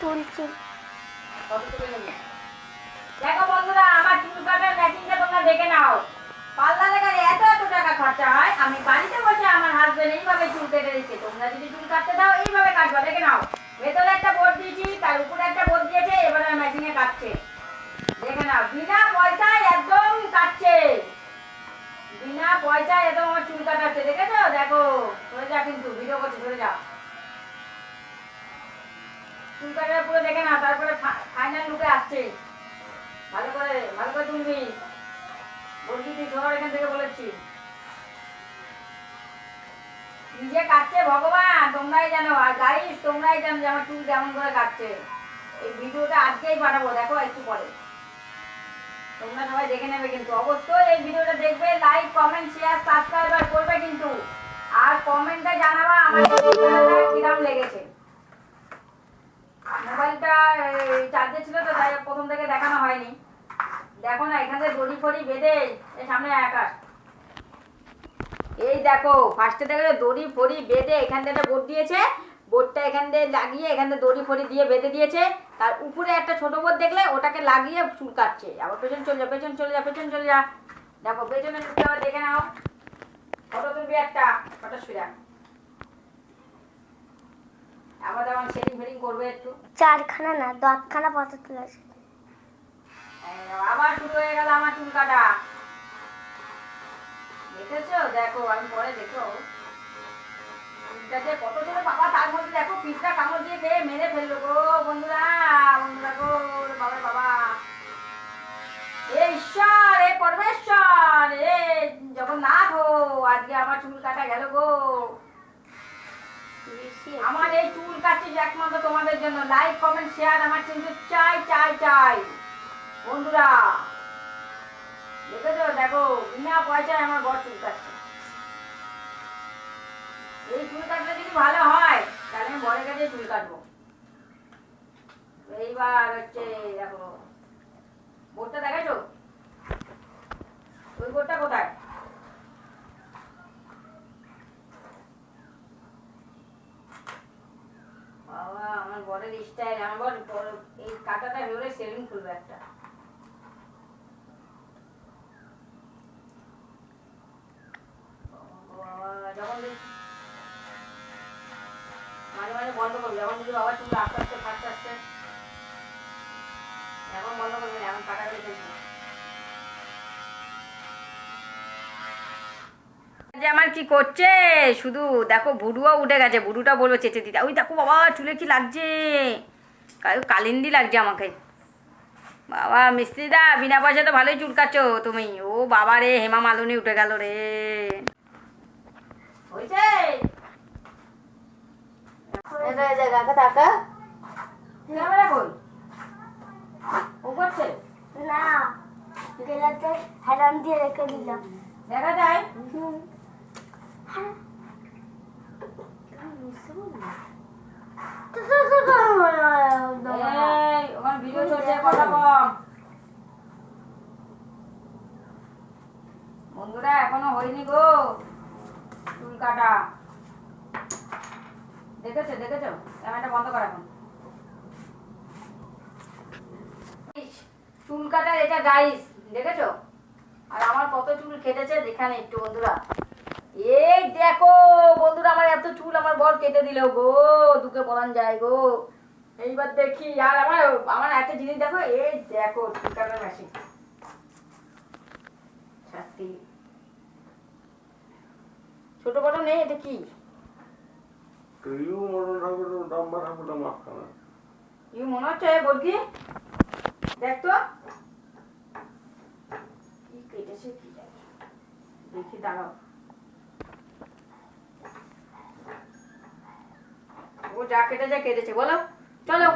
তুলছি দেখো বন্ধুরা আমার চুল কাটার মেশিনটা তোমরা দেখে নাও পার্লারে গেলে এত এত টাকা খরচা হয় আমি বাড়িতে বসে আমার হাজবেন্ড এইভাবে চুল কেটে দিচ্ছে তোমরা যদি চুল কাটতে দাও এইভাবে কাটবা দেখে নাও ভেতরে একটা বোর্ড দিয়েছি তার উপরে একটা বোর্ড দিয়েছে এবারে মেশিনে কাটছে দেখে নাও বিনা পয়সায় একদম কাটছে বিনা পয়সায় একদম আমার চুল কাটাচ্ছে দেখেছ দেখো সরে যা কিন্তু ভিডিও করছে সরে যা ভিডিওটা আজকেই পাঠাবো দেখো একটু পরে। তোমরা সবাই দেখে নেবে কিন্তু। অবশ্যই এই ভিডিওটা দেখবে লাইক কমেন্ট শেয়ার সাবস্ক্রাইব করবে কিন্তু। আর কমেন্টে জানাবা আমার কিরম লেগেছে। না, এখান দিয়ে লাগিয়ে এখান থেকে দড়ি ফড়ি দিয়ে বেঁধে দিয়েছে। তার উপরে একটা ছোট বোর্ড দেখলে ওটাকে লাগিয়ে চুল কাটছে আবার পেছন চলে যা, পেছন চলে যা, পেছন চলে যা। দেখো, পেছনে দেখে নাও। ফটো তুলবি একটা ফটো শেডিং ফেডিং করবে একটু। চারখানা না দশখানা পাতা তুলেছে আবার শুরু হয়ে গেল আমার চুল কাটা। দেখেছ? দেখো আমি পরে দেখো। চুলটা যে কত ছিল বাবা তার মধ্যে দেখো পিসটা কামড় দিয়ে খেয়ে মেরে ফেলল গো বন্ধুরা বন্ধুরা গো বাবা বাবা। এ ঈশ্বর এ পরমেশ্বর এ জগন্নাথ হো আজকে আমার চুল কাটা গেল গো আমার এই কাটছিস একমাত্র তোমাদের জন্য। লাইক কমেন্ট শেয়ার আমার কিন্তু চাই চাই চাই। বন্ধুরা, দেখেছ? দেখো, বিনা পয়সায় আমার বর চুল কাটছে। এই চুল কাটলে যদি ভালো হয়, তাহলে আমি বরের কাছে চুল কাটবো। এইবার হচ্ছে, দেখো, বোর্ডটা দেখেছ? ওই বোর্ডটা কোথায় বাবা আমার বরের স্টাইল আমার এই কাটাটা ভেবে সেলুন খুলবে একটা। যখন মাঝে মাঝে বন্ধ করব, যখন যদি বাবা চুল আস্তে আস্তে ফাটতে আস্তে এখন বন্ধ করবি না এখন কাটা করে চলবি যে আমার কি করছে? শুধু দেখো বুড়ুও উঠে গেছে বুড়ুটা বলব চেঁচে দিতে। ওই দেখো বাবা চুলে কি লাগছে? কালিন্দি লাগছে আমাকে। বাবা মিস্ত্রিদা বিনা পয়সা তো ভালোই চুল কাটছো তুমি। ও বাবা রে হেমা মালুনি উঠে গেল রে। হয়েছে ক্যামেরা কই? ও করছে? না গেলাতে হেলান দিয়ে রেখে দিলাম। দেখা যায় হুম। তো তো তো তো এই ওখানে বন্ধুরা, এখনও হয়নি গো চুল কাটা। দেখেছ দেখেছ? ক্যামেরাটা বন্ধ কর এখন। চুল কাটার এটা গাইস দেখেছ? আর আমার কত চুল কেটেছে দেখানে একটু বন্ধুরা। এই দেখো বন্ধুরা আমার এত চুল আমার বর কেটে দিল গো দুকে পরান যায় গো। এইবার দেখি আর আমার আমার একটা জিনিস দেখো এই দেখো চুল মেশিন সত্যি। ছোট বড় নেই এটা কি? তুইও মরণ ঠাকুর ডাম্বা ঠাকুরটা মাঝখানে। ইউ মনে হচ্ছে বলকি? দেখ তো। কি কেটেছে কি দেখি দাঁড়াও। ও যা কেটেছে কেটেছে বলো। চলো।